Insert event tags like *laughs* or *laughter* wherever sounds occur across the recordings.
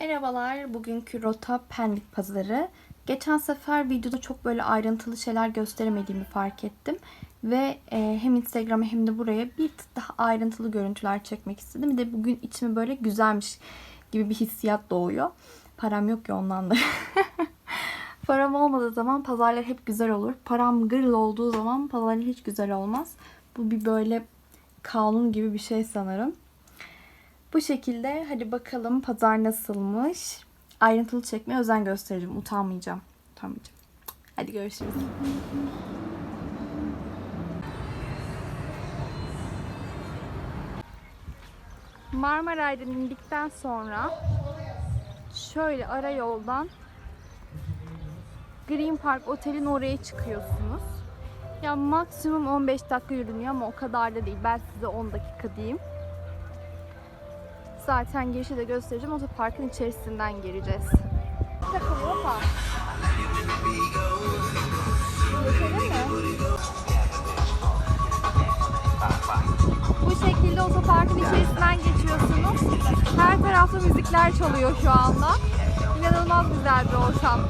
Merhabalar, bugünkü rota Pendik Pazarı. Geçen sefer videoda çok böyle ayrıntılı şeyler gösteremediğimi fark ettim. Ve e, hem Instagram'a hem de buraya bir tık daha ayrıntılı görüntüler çekmek istedim. Bir de bugün içime böyle güzelmiş gibi bir hissiyat doğuyor. Param yok ya ondan da. *laughs* Param olmadığı zaman pazarlar hep güzel olur. Param gırl olduğu zaman pazarlar hiç güzel olmaz. Bu bir böyle kanun gibi bir şey sanırım. Bu şekilde hadi bakalım pazar nasılmış. Ayrıntılı çekmeye özen göstereceğim. Utanmayacağım. Utanmayacağım. Hadi görüşürüz. Marmaray'dan indikten sonra şöyle ara yoldan Green Park Otel'in oraya çıkıyorsunuz. Ya maksimum 15 dakika yürünüyor ama o kadar da değil. Ben size 10 dakika diyeyim. Zaten girişi de göstereceğim. Otoparkın içerisinden gireceğiz. Takılıyor park. Bu şekilde otoparkın içerisinden geçiyorsunuz. Her tarafta müzikler çalıyor şu anda. İnanılmaz güzel bir ortam.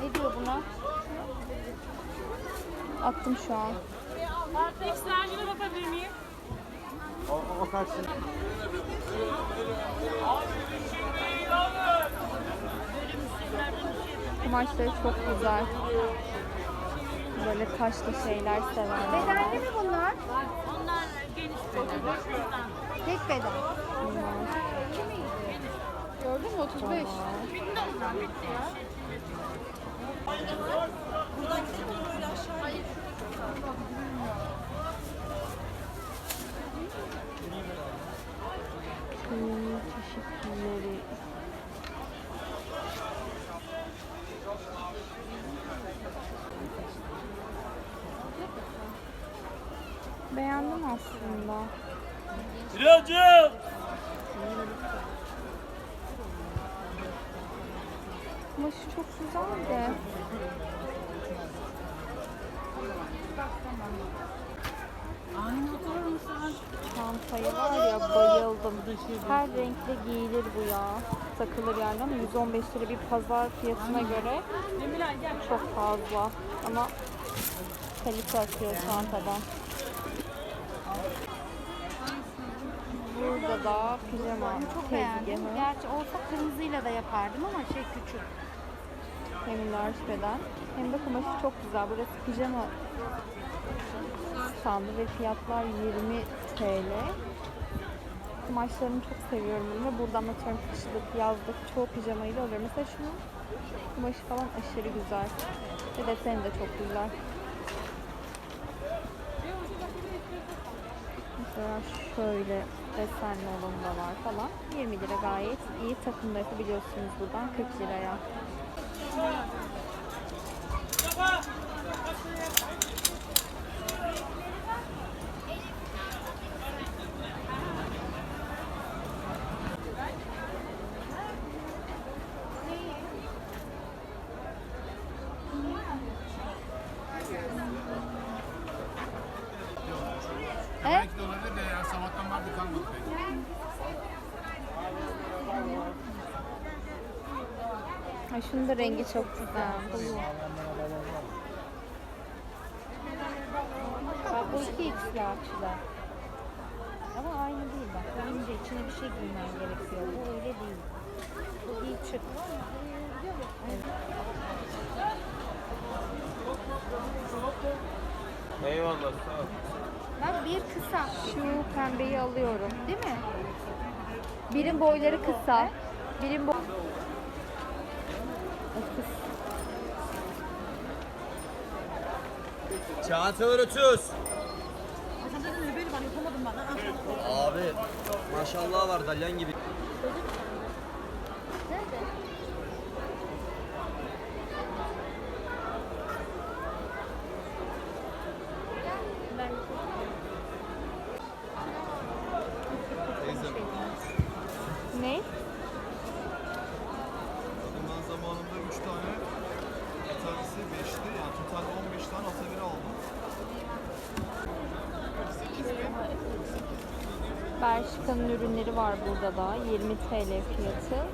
Ne diyor buna? Attım şu an. Tekstilcine bakabilir miyim? Kumaşları çok güzel. Böyle taşlı şeyler sevenler. Bedenli mi bunlar? Onlar geniş beden. Tek beden. Gördün mü 35? Bitti onlar bitti ya. Hmm, çeşitleri. Beğendim aslında. Kiracı! Kumaşı çok güzel de. Çantayı var ya bayıldım. Her renkle giyilir bu ya. Takılır yani ama 115 lira bir pazar fiyatına göre çok fazla. Ama kalite atıyor çantadan. Burada da pijama Çok beğendim. Gerçi olsa kırmızıyla da yapardım ama şey küçük. Hem large beden hem de kumaşı çok güzel. Burası pijama standı ve fiyatlar 20 TL. Kumaşlarını çok seviyorum ve buradan atıyorum kışlık, yazlık çoğu pijamayı da alıyorum. Mesela şunun kumaşı falan aşırı güzel. Ve deseni de çok güzel. Mesela şöyle desenli olanı da var falan. 20 lira gayet iyi takımda yapabiliyorsunuz buradan 40 liraya. E? Belki de olabilir de ya sabahtan vardı kalmadı pek. Ay şunun da rengi çok güzel. Bak bu iki x'li akçılar. Ama aynı değil bak. Önce içine bir şey giymen gerekiyor. Bu öyle değil. Bu iyi çık. Eyvallah sağ ol. Bak bir kısa. Şu pembeyi alıyorum. Değil mi? Birin boyları kısa. Birin boy... Çantalar 30. Abi Maşallah var dalyan gibi. Nerede? Ben Ne? Ben zamanında 3 tane, bir tanesi 5'ti. Yani total 15 tane atölye aldım. 8 bin. Bershka'nın ürünleri var burada da. 20 TL fiyatı.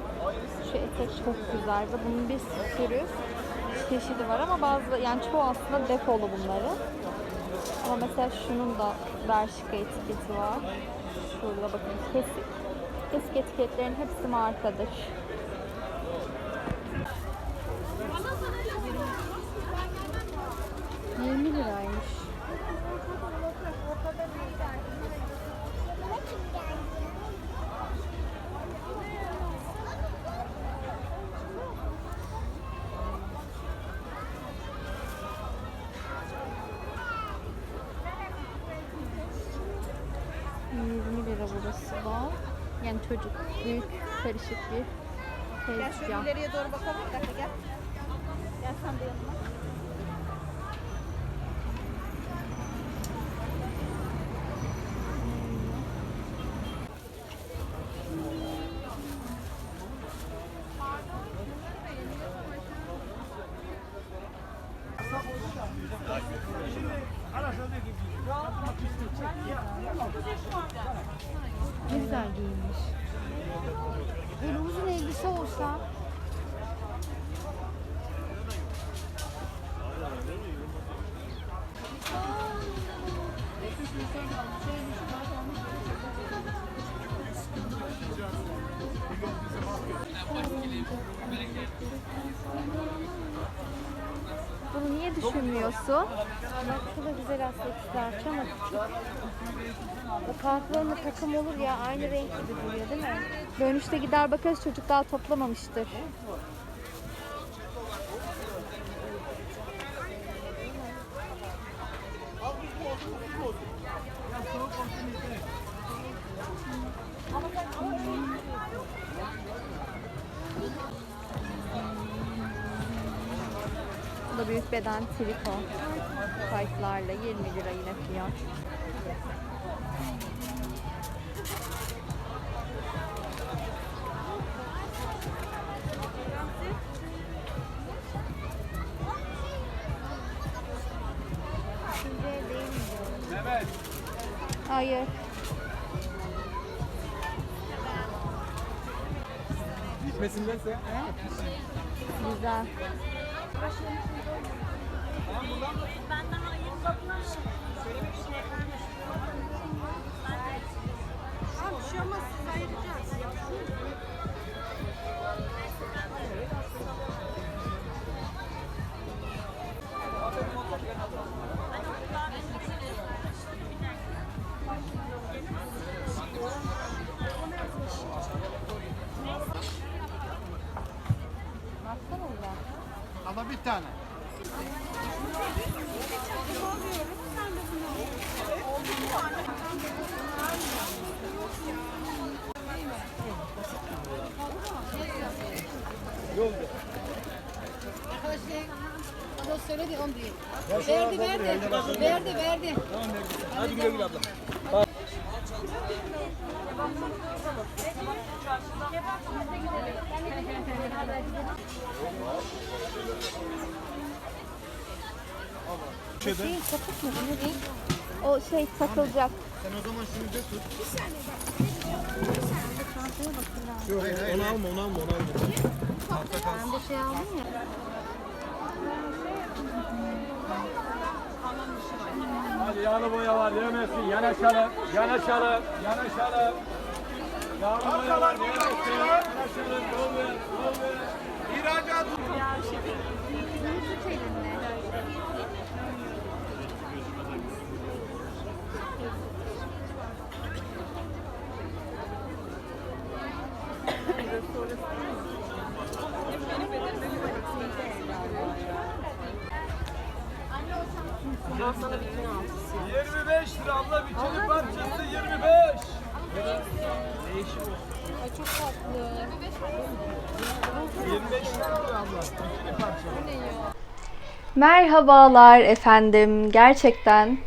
Şu etek çok güzel ve bunun bir sürü çeşidi var ama bazı yani çoğu aslında defolu bunları. Ama mesela şunun da Bershka etiketi var. Şurada bakın kesik. Kesik etiketlerin hepsi markadır. Yirmi liraymış. Yirmi lira burası da. Yani çocuk büyük karışık bir tezgah. ileriye doğru bakalım. Bir dakika gel. Gel sen de yanıma. Bunu niye düşünmüyorsun? Şu da güzel aslında kızlar ama. O pantolonla takım olur ya aynı renk gibi duruyor değil mi? Dönüşte gider bakarız çocuk daha toplamamıştır. Beden triko. Taytlarla 20 lira yine fiyat. Evet. Hayır. Gitmesindense. Güzel. Abi bir şey olmaz siz ayıracağız. Söyledi on diye. Verdi verdi. Verdi verdi. Hadi güle güle abla. Şey sapık mı? Ne renk? O şey takılacak. Sen o zaman şunu de tut. Çantaya bakın ha. Yok, hayır, hayır. Onu alma, onu alma, onu alma. Ben de şey aldım ya. Hadi yağlı boya var yemesin. Yanaşalım. Yanaşalım. Yanaşalım. Yağlı boya var yemesin. Yanaşalım. Yol ver. Yol ver. İhracat. Bunu tut elinle. Al sana bütün altısı. 25 lira abla bikini parçası 25. Ay çok tatlı. 25 lira abla. Bir parça. Bu ne ya? Merhabalar efendim. Gerçekten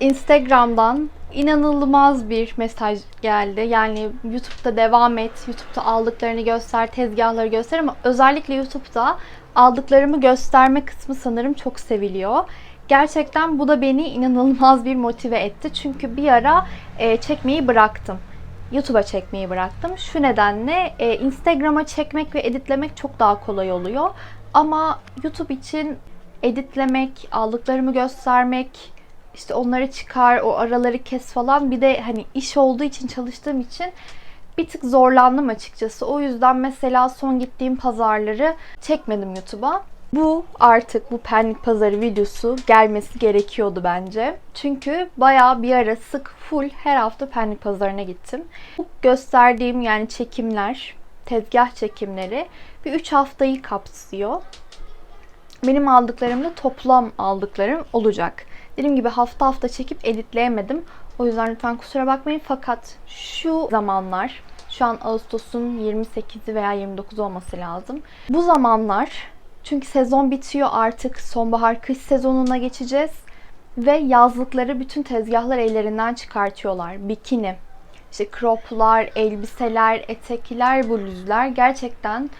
Instagram'dan inanılmaz bir mesaj geldi. Yani YouTube'da devam et, YouTube'da aldıklarını göster, tezgahları göster ama özellikle YouTube'da aldıklarımı gösterme kısmı sanırım çok seviliyor. Gerçekten bu da beni inanılmaz bir motive etti. Çünkü bir ara e, çekmeyi bıraktım. YouTube'a çekmeyi bıraktım. Şu nedenle e, Instagram'a çekmek ve editlemek çok daha kolay oluyor. Ama YouTube için editlemek, aldıklarımı göstermek, işte onları çıkar, o araları kes falan. Bir de hani iş olduğu için çalıştığım için bir tık zorlandım açıkçası. O yüzden mesela son gittiğim pazarları çekmedim YouTube'a. Bu artık bu penlik pazarı videosu gelmesi gerekiyordu bence. Çünkü bayağı bir ara sık full her hafta penlik pazarına gittim. Bu gösterdiğim yani çekimler, tezgah çekimleri bir 3 haftayı kapsıyor. Benim aldıklarımda toplam aldıklarım olacak. Dediğim gibi hafta hafta çekip editleyemedim. O yüzden lütfen kusura bakmayın. Fakat şu zamanlar, şu an Ağustos'un 28'i veya 29 olması lazım. Bu zamanlar çünkü sezon bitiyor artık sonbahar kış sezonuna geçeceğiz. Ve yazlıkları bütün tezgahlar ellerinden çıkartıyorlar. Bikini, işte croplar, elbiseler, etekler, bluzlar gerçekten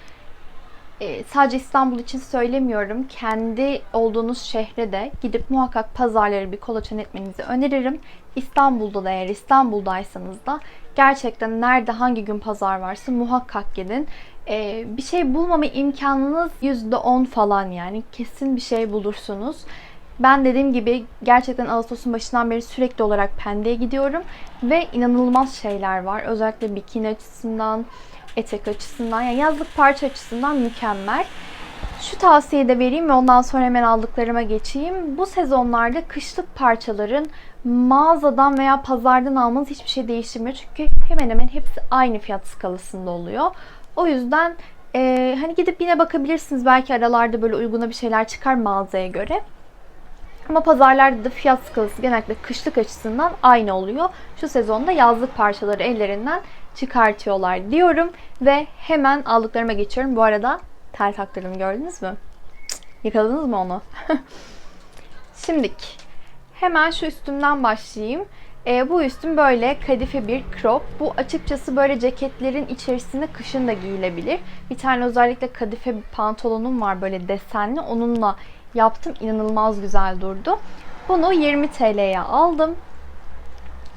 e, sadece İstanbul için söylemiyorum. Kendi olduğunuz şehre de gidip muhakkak pazarları bir kolaçan etmenizi öneririm. İstanbul'da da eğer İstanbul'daysanız da gerçekten nerede hangi gün pazar varsa muhakkak gidin. E, bir şey bulmama imkanınız %10 falan yani. Kesin bir şey bulursunuz. Ben dediğim gibi gerçekten Ağustos'un başından beri sürekli olarak Pendik'e gidiyorum ve inanılmaz şeyler var. Özellikle bikini açısından, etek açısından, yani yazlık parça açısından mükemmel. Şu tavsiyeyi de vereyim ve ondan sonra hemen aldıklarıma geçeyim. Bu sezonlarda kışlık parçaların mağazadan veya pazardan almanız hiçbir şey değiştirmiyor. Çünkü hemen hemen hepsi aynı fiyat skalasında oluyor. O yüzden e, hani gidip yine bakabilirsiniz. Belki aralarda böyle uyguna bir şeyler çıkar mağazaya göre. Ama pazarlarda da fiyat skalası genellikle kışlık açısından aynı oluyor. Şu sezonda yazlık parçaları ellerinden çıkartıyorlar diyorum. Ve hemen aldıklarıma geçiyorum. Bu arada tel taktırdım gördünüz mü? Yakaladınız mı onu? *laughs* Şimdik. Hemen şu üstümden başlayayım. E, bu üstüm böyle kadife bir crop. Bu açıkçası böyle ceketlerin içerisinde kışın da giyilebilir. Bir tane özellikle kadife bir pantolonum var böyle desenli. Onunla yaptım. İnanılmaz güzel durdu. Bunu 20 TL'ye aldım.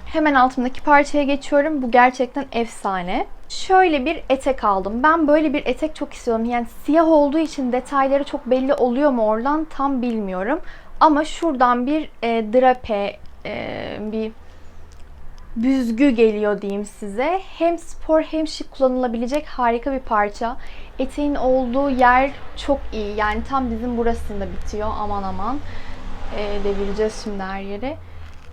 Hemen altımdaki parçaya geçiyorum. Bu gerçekten efsane. Şöyle bir etek aldım. Ben böyle bir etek çok istiyorum. Yani siyah olduğu için detayları çok belli oluyor mu oradan tam bilmiyorum. Ama şuradan bir e, drape, e, bir büzgü geliyor diyeyim size. Hem spor hem şık kullanılabilecek harika bir parça. Eteğin olduğu yer çok iyi. Yani tam dizin burasında bitiyor. Aman aman. E, devireceğiz şimdi her yeri.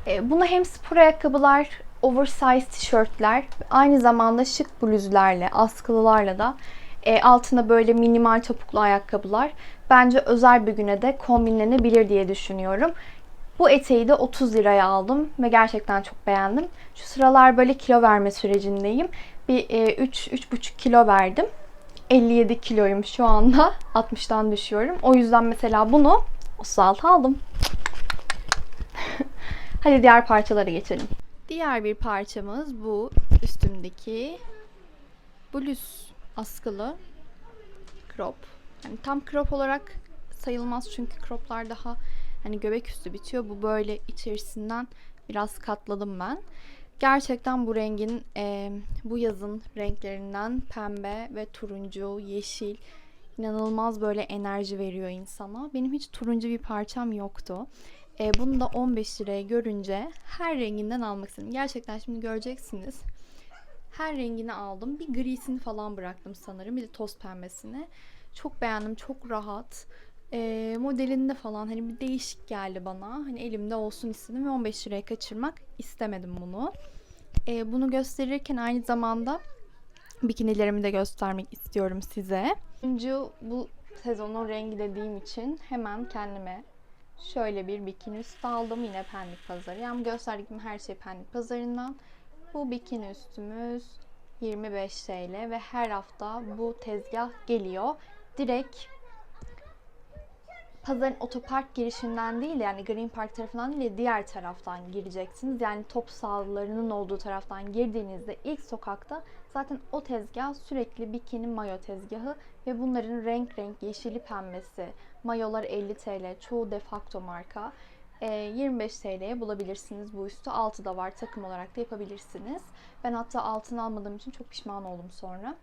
E, buna hem spor ayakkabılar, oversize tişörtler, aynı zamanda şık bluzlarla, askılılarla da e, altına böyle minimal topuklu ayakkabılar bence özel bir güne de kombinlenebilir diye düşünüyorum. Bu eteği de 30 liraya aldım ve gerçekten çok beğendim. Şu sıralar böyle kilo verme sürecindeyim. Bir e, 3-3,5 kilo verdim. 57 kiloyum şu anda. *laughs* 60'tan düşüyorum. O yüzden mesela bunu 36 aldım. *laughs* Hadi diğer parçalara geçelim. Diğer bir parçamız bu üstümdeki bluz askılı crop. Yani tam crop olarak sayılmaz çünkü croplar daha hani göbek üstü bitiyor. Bu böyle içerisinden biraz katladım ben. Gerçekten bu rengin e, bu yazın renklerinden pembe ve turuncu, yeşil inanılmaz böyle enerji veriyor insana. Benim hiç turuncu bir parçam yoktu. E, bunu da 15 liraya görünce her renginden almak istedim. Gerçekten şimdi göreceksiniz. Her rengini aldım. Bir grisini falan bıraktım sanırım. Bir de toz pembesini. Çok beğendim. Çok rahat. E, modelinde falan hani bir değişik geldi bana. Hani elimde olsun istedim ve 15 liraya kaçırmak istemedim bunu. E, bunu gösterirken aynı zamanda bikinilerimi de göstermek istiyorum size. Önce bu sezonun rengi dediğim için hemen kendime şöyle bir bikini üstü aldım. Yine Pendik Pazarı. Yani gösterdiğim her şey Pendik Pazarı'ndan. Bu bikini üstümüz 25 TL ve her hafta bu tezgah geliyor. Direkt pazarın otopark girişinden değil de yani Green Park tarafından değil de diğer taraftan gireceksiniz. Yani top sahalarının olduğu taraftan girdiğinizde ilk sokakta zaten o tezgah sürekli bikini mayo tezgahı ve bunların renk renk yeşili pembesi mayolar 50 TL çoğu defakto marka. Ee, 25 TL'ye bulabilirsiniz bu üstü. Altı da var takım olarak da yapabilirsiniz. Ben hatta altını almadığım için çok pişman oldum sonra.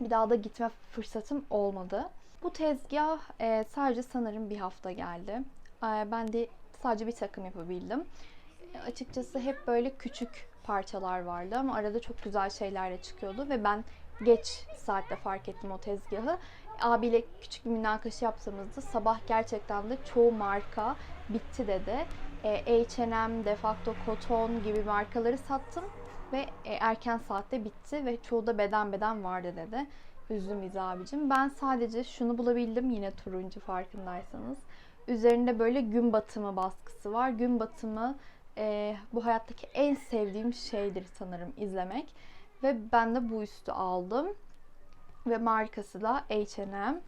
Bir daha da gitme fırsatım olmadı. Bu tezgah e, sadece sanırım bir hafta geldi. E, ben de sadece bir takım yapabildim. E, açıkçası hep böyle küçük parçalar vardı ama arada çok güzel şeyler de çıkıyordu ve ben geç saatte fark ettim o tezgahı. Abiyle küçük bir münakaşa yaptığımızda sabah gerçekten de çoğu marka bitti dedi. E, H&M, Defacto, Koton gibi markaları sattım ve e, erken saatte bitti ve çoğu da beden beden vardı dedi. Üzdüm bizi abicim. Ben sadece şunu bulabildim yine turuncu farkındaysanız. Üzerinde böyle gün batımı baskısı var. Gün batımı e, bu hayattaki en sevdiğim şeydir sanırım izlemek. Ve ben de bu üstü aldım. Ve markası da H&M.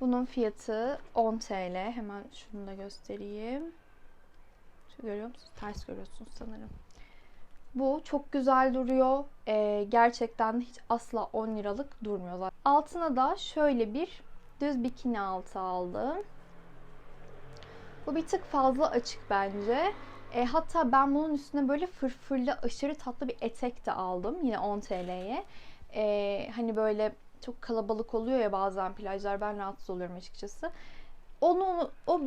Bunun fiyatı 10 TL. Hemen şunu da göstereyim. Şu görüyor musunuz? Ters görüyorsunuz sanırım. Bu çok güzel duruyor. Ee, gerçekten hiç asla 10 liralık durmuyor zaten. Altına da şöyle bir düz bikini altı aldım. Bu bir tık fazla açık bence. E, hatta ben bunun üstüne böyle fırfırlı aşırı tatlı bir etek de aldım. Yine 10 TL'ye. E, hani böyle çok kalabalık oluyor ya bazen plajlar. Ben rahatsız oluyorum açıkçası. Onu o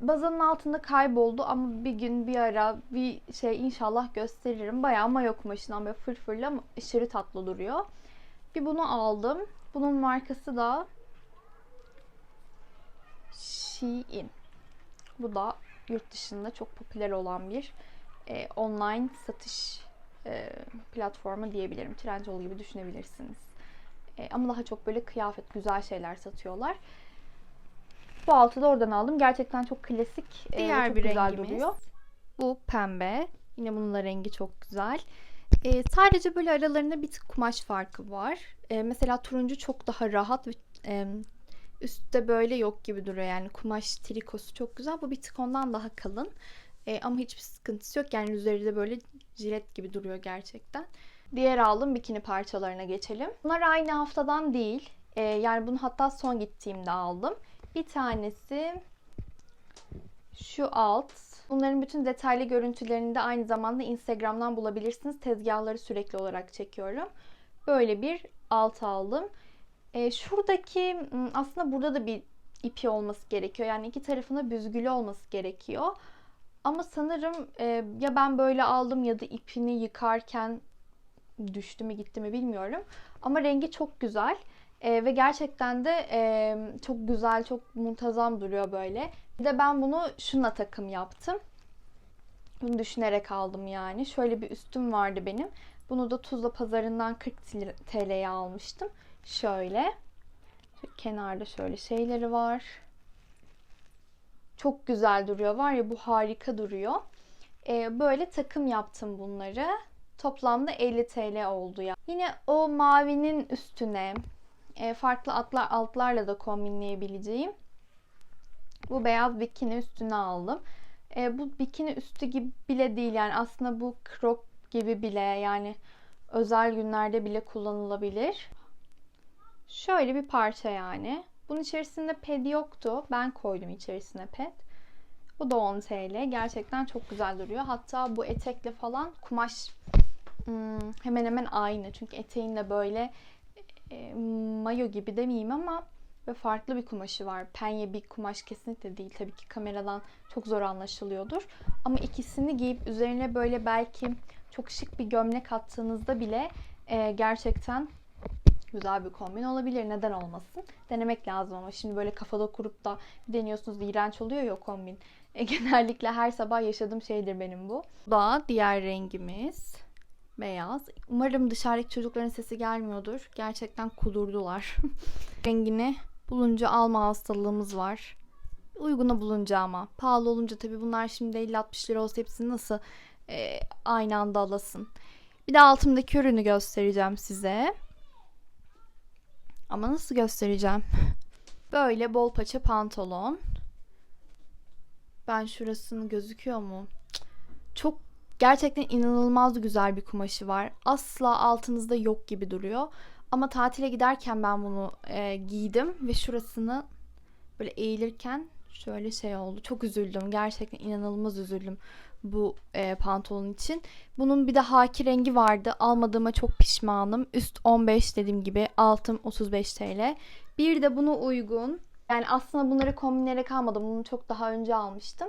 bazanın altında kayboldu ama bir gün bir ara bir şey inşallah gösteririm. Bayağı mayo kumaşından böyle fırfırlı ama aşırı tatlı duruyor. Bir bunu aldım. Bunun markası da Shein. Bu da yurt dışında çok popüler olan bir e, online satış e, platformu diyebilirim. Trendyol gibi düşünebilirsiniz. E, ama daha çok böyle kıyafet, güzel şeyler satıyorlar. Bu altı da oradan aldım. Gerçekten çok klasik. e, Diğer çok bir güzel rengimiz. duruyor. Bu pembe. Yine bunun da rengi çok güzel. E, sadece böyle aralarında bir tık kumaş farkı var. E, mesela turuncu çok daha rahat ve e, üstte böyle yok gibi duruyor. Yani kumaş trikosu çok güzel. Bu bir tık ondan daha kalın. E, ama hiçbir sıkıntısı yok. Yani üzerinde böyle jilet gibi duruyor gerçekten. Diğer aldığım bikini parçalarına geçelim. Bunlar aynı haftadan değil. E, yani bunu hatta son gittiğimde aldım. Bir tanesi şu alt. Bunların bütün detaylı görüntülerini de aynı zamanda Instagram'dan bulabilirsiniz. Tezgahları sürekli olarak çekiyorum. Böyle bir alt aldım. E, şuradaki aslında burada da bir ipi olması gerekiyor. Yani iki tarafında büzgülü olması gerekiyor. Ama sanırım e, ya ben böyle aldım ya da ipini yıkarken düştü mü gitti mi bilmiyorum. Ama rengi çok güzel. E, ve gerçekten de e, çok güzel, çok muntazam duruyor böyle. Bir de ben bunu şunla takım yaptım. Bunu düşünerek aldım yani. Şöyle bir üstüm vardı benim. Bunu da Tuzla pazarından 40 TL'ye almıştım. Şöyle. Kenarda şöyle şeyleri var. Çok güzel duruyor. Var ya bu harika duruyor. Ee, böyle takım yaptım bunları. Toplamda 50 TL oldu ya. Yine o mavinin üstüne e, farklı atlar altlarla da kombinleyebileceğim bu beyaz bikini üstüne aldım. E, bu bikini üstü gibi bile değil yani aslında bu crop gibi bile yani özel günlerde bile kullanılabilir. Şöyle bir parça yani. Bunun içerisinde ped yoktu. Ben koydum içerisine ped. Bu da 10 TL. Gerçekten çok güzel duruyor. Hatta bu etekle falan kumaş hmm, hemen hemen aynı. Çünkü eteğin de böyle e, mayo gibi demeyeyim ama ve farklı bir kumaşı var. Penye bir kumaş kesinlikle değil. Tabii ki kameradan çok zor anlaşılıyordur. Ama ikisini giyip üzerine böyle belki çok şık bir gömlek attığınızda bile e, gerçekten güzel bir kombin olabilir. Neden olmasın? Denemek lazım ama şimdi böyle kafada kurup da deniyorsunuz iğrenç oluyor ya kombin. E, *laughs* genellikle her sabah yaşadığım şeydir benim bu. Bu da diğer rengimiz. Beyaz. Umarım dışarıdaki çocukların sesi gelmiyordur. Gerçekten kudurdular. *laughs* Rengini bulunca alma hastalığımız var. Uyguna bulunca ama. Pahalı olunca tabii bunlar şimdi 50-60 lira olsa hepsini nasıl e, aynı anda alasın. Bir de altımdaki ürünü göstereceğim size. Ama nasıl göstereceğim? *laughs* Böyle bol paça pantolon. Ben şurasını gözüküyor mu? Çok gerçekten inanılmaz güzel bir kumaşı var. Asla altınızda yok gibi duruyor. Ama tatile giderken ben bunu e, giydim ve şurasını böyle eğilirken şöyle şey oldu. Çok üzüldüm. Gerçekten inanılmaz üzüldüm bu e, pantolon için. Bunun bir de haki rengi vardı. Almadığıma çok pişmanım. Üst 15 dediğim gibi altım 35 TL. Bir de buna uygun. Yani aslında bunları kombinleyerek almadım. Bunu çok daha önce almıştım.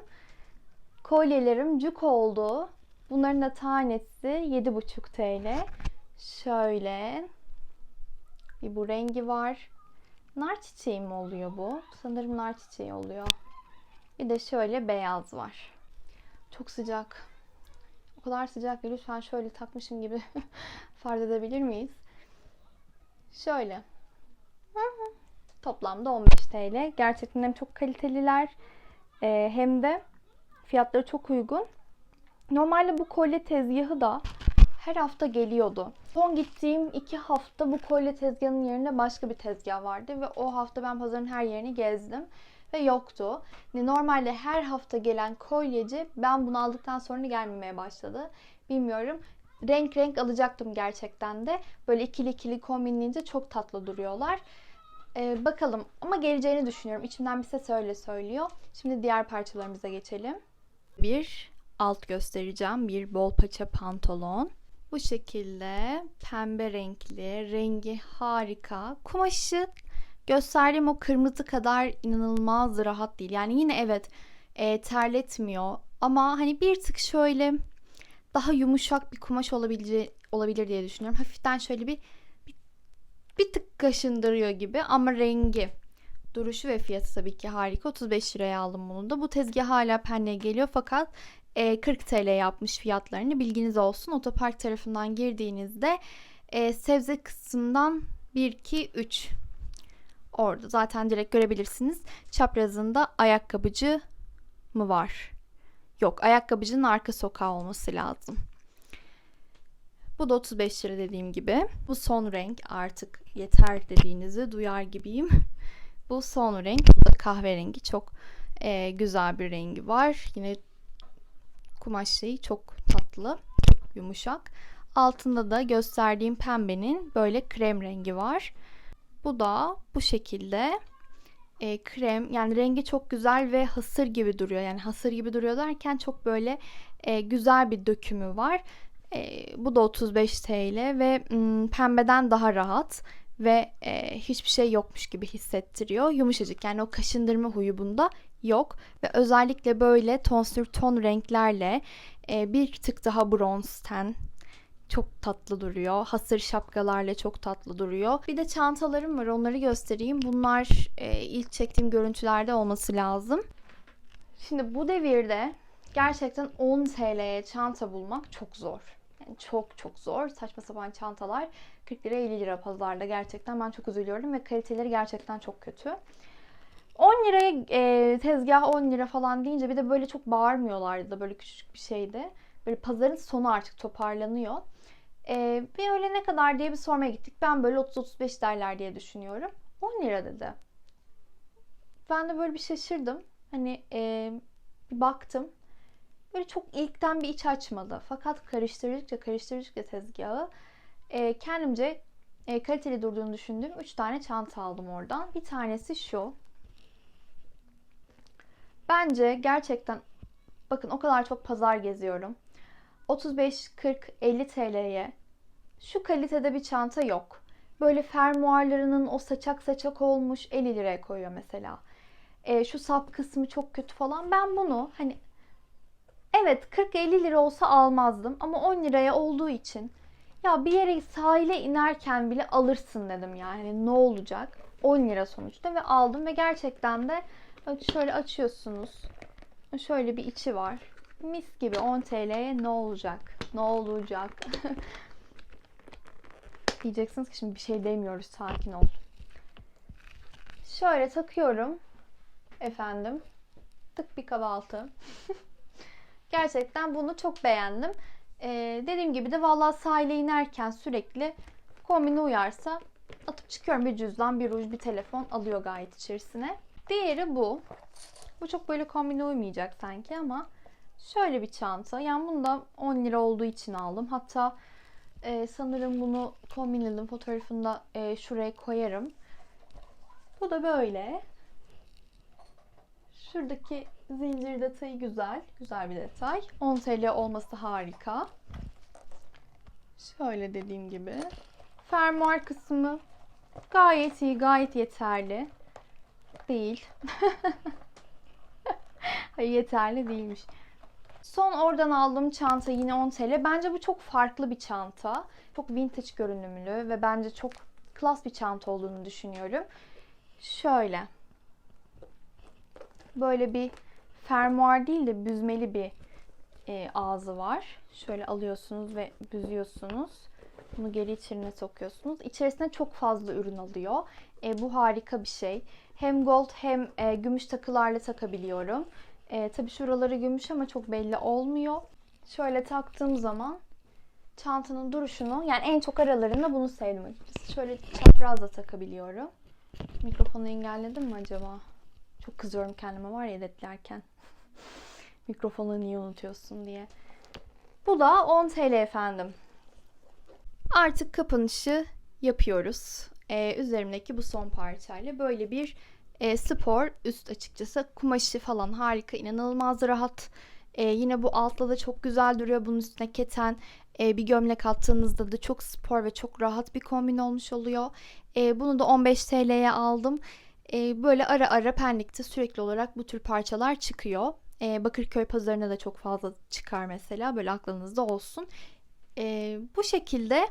Kolyelerim cuk oldu. Bunların da tanesi 7,5 TL. Şöyle. Bir bu rengi var. Nar çiçeği mi oluyor bu? Sanırım nar çiçeği oluyor. Bir de şöyle beyaz var. Çok sıcak. O kadar sıcak ki lütfen şöyle takmışım gibi *laughs* fark edebilir miyiz? Şöyle. Toplamda 15 TL. Gerçekten hem çok kaliteliler e, hem de fiyatları çok uygun. Normalde bu kolye tezgahı da her hafta geliyordu. Son gittiğim iki hafta bu kolye tezgahının yerine başka bir tezgah vardı ve o hafta ben pazarın her yerini gezdim ve yoktu. Normalde her hafta gelen kolyeci ben bunu aldıktan sonra gelmemeye başladı. Bilmiyorum. Renk renk alacaktım gerçekten de. Böyle ikili ikili kombinleyince çok tatlı duruyorlar. Ee, bakalım ama geleceğini düşünüyorum. İçimden bir ses öyle söylüyor. Şimdi diğer parçalarımıza geçelim. Bir alt göstereceğim. Bir bol paça pantolon. Bu şekilde pembe renkli, rengi harika. Kumaşı gösterdiğim o kırmızı kadar inanılmaz rahat değil. Yani yine evet e, terletmiyor ama hani bir tık şöyle daha yumuşak bir kumaş olabilir olabilir diye düşünüyorum. Hafiften şöyle bir bir, bir tık kaşındırıyor gibi ama rengi duruşu ve fiyatı tabii ki harika. 35 liraya aldım bunu da. Bu tezgah hala penne geliyor fakat e, 40 TL yapmış fiyatlarını bilginiz olsun. Otopark tarafından girdiğinizde e, sebze kısmından 1, 2, 3 orada zaten direkt görebilirsiniz. Çaprazında ayakkabıcı mı var? Yok ayakkabıcının arka sokağı olması lazım. Bu da 35 lira dediğim gibi. Bu son renk artık yeter dediğinizi duyar gibiyim. Bu son renk. Bu da kahverengi. Çok e, güzel bir rengi var. Yine kumaş şeyi çok tatlı. Çok yumuşak. Altında da gösterdiğim pembenin böyle krem rengi var. Bu da bu şekilde e, krem yani rengi çok güzel ve hasır gibi duruyor. Yani hasır gibi duruyor derken çok böyle e, güzel bir dökümü var. E, bu da 35 TL ve m, pembeden daha rahat ve e, hiçbir şey yokmuş gibi hissettiriyor. Yumuşacık yani o kaşındırma huyu bunda yok ve özellikle böyle tonsür ton renklerle e, bir tık daha bronz ten çok tatlı duruyor. Hasır şapkalarla çok tatlı duruyor. Bir de çantalarım var onları göstereyim. Bunlar e, ilk çektiğim görüntülerde olması lazım. Şimdi bu devirde gerçekten 10 TL'ye çanta bulmak çok zor. Yani çok çok zor. Saçma sapan çantalar 40 lira 50 lira pazarda gerçekten ben çok üzülüyorum ve kaliteleri gerçekten çok kötü. 10 liraya e, tezgah 10 lira falan deyince bir de böyle çok bağırmıyorlardı da böyle küçücük bir şeydi. Böyle pazarın sonu artık toparlanıyor. Ee, bir öyle ne kadar diye bir sormaya gittik. Ben böyle 30-35 derler diye düşünüyorum. 10 lira dedi. Ben de böyle bir şaşırdım. Hani e, bir baktım. Böyle çok ilkten bir iç açmadı. Fakat karıştırdıkça karıştırdıkça tezgahı e, kendimce e, kaliteli durduğunu düşündüğüm 3 tane çanta aldım oradan. Bir tanesi şu. Bence gerçekten bakın o kadar çok pazar geziyorum. 35, 40, 50 TL'ye şu kalitede bir çanta yok. Böyle fermuarlarının o saçak saçak olmuş 50 liraya koyuyor mesela. E, şu sap kısmı çok kötü falan. Ben bunu hani evet 40-50 lira olsa almazdım ama 10 liraya olduğu için ya bir yere sahile inerken bile alırsın dedim yani ne olacak 10 lira sonuçta ve aldım ve gerçekten de şöyle açıyorsunuz. Şöyle bir içi var. Mis gibi 10 TL'ye ne olacak? Ne olacak? *laughs* Diyeceksiniz ki şimdi bir şey demiyoruz sakin ol. Şöyle takıyorum. Efendim. Tık bir kahvaltı. *laughs* Gerçekten bunu çok beğendim. Ee, dediğim gibi de vallahi sahile inerken sürekli kombine uyarsa atıp çıkıyorum. Bir cüzdan, bir ruj, bir telefon alıyor gayet içerisine. Diğeri bu. Bu çok böyle kombine uymayacak sanki ama şöyle bir çanta. Yani bunu da 10 lira olduğu için aldım. Hatta e, sanırım bunu kombinledim. Fotoğrafını da e, şuraya koyarım. Bu da böyle. Şuradaki zincir detayı güzel. Güzel bir detay. 10 TL olması harika. Şöyle dediğim gibi. Fermuar kısmı gayet iyi, gayet yeterli. Değil. *laughs* Hayır yeterli değilmiş. Son oradan aldığım çanta yine 10 TL. Bence bu çok farklı bir çanta. Çok vintage görünümlü ve bence çok klas bir çanta olduğunu düşünüyorum. Şöyle. Böyle bir fermuar değil de büzmeli bir e, ağzı var. Şöyle alıyorsunuz ve büzüyorsunuz. Bunu geri içine sokuyorsunuz. İçerisine çok fazla ürün alıyor. E, bu harika bir şey. Hem gold hem e, gümüş takılarla takabiliyorum. E, tabii şuraları gümüş ama çok belli olmuyor. Şöyle taktığım zaman çantanın duruşunu yani en çok aralarında bunu sevdim. Şöyle çapraz da takabiliyorum. Mikrofonu engelledim mi acaba? Çok kızıyorum kendime var ya editlerken. *laughs* Mikrofonu niye unutuyorsun diye. Bu da 10 TL efendim. Artık kapanışı yapıyoruz. Ee, üzerimdeki bu son parçayla böyle bir e, spor üst açıkçası. Kumaşı falan harika, inanılmaz rahat. Ee, yine bu altla da çok güzel duruyor. Bunun üstüne keten e, bir gömlek attığınızda da çok spor ve çok rahat bir kombin olmuş oluyor. E, bunu da 15 TL'ye aldım. E, böyle ara ara Pendik'te sürekli olarak bu tür parçalar çıkıyor. E, Bakırköy pazarına da çok fazla çıkar mesela. Böyle aklınızda olsun. E, bu şekilde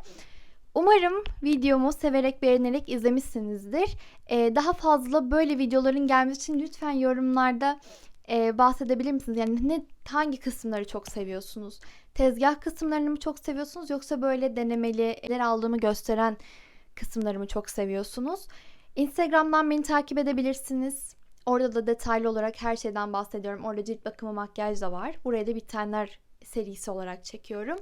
umarım videomu severek beğenerek izlemişsinizdir. E, daha fazla böyle videoların gelmesi için lütfen yorumlarda e, bahsedebilir misiniz? Yani ne hangi kısımları çok seviyorsunuz? Tezgah kısımlarını mı çok seviyorsunuz yoksa böyle denemeli neler aldığımı gösteren kısımlarımı çok seviyorsunuz? Instagram'dan beni takip edebilirsiniz. Orada da detaylı olarak her şeyden bahsediyorum. Orada cilt bakımı, makyaj da var. Buraya da bitenler serisi olarak çekiyorum.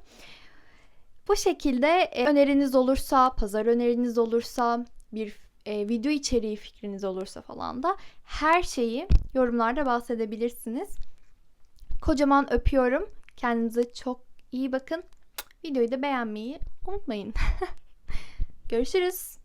Bu şekilde e, öneriniz olursa, pazar öneriniz olursa, bir e, video içeriği fikriniz olursa falan da her şeyi yorumlarda bahsedebilirsiniz. Kocaman öpüyorum. Kendinize çok iyi bakın. Videoyu da beğenmeyi unutmayın. *laughs* Görüşürüz.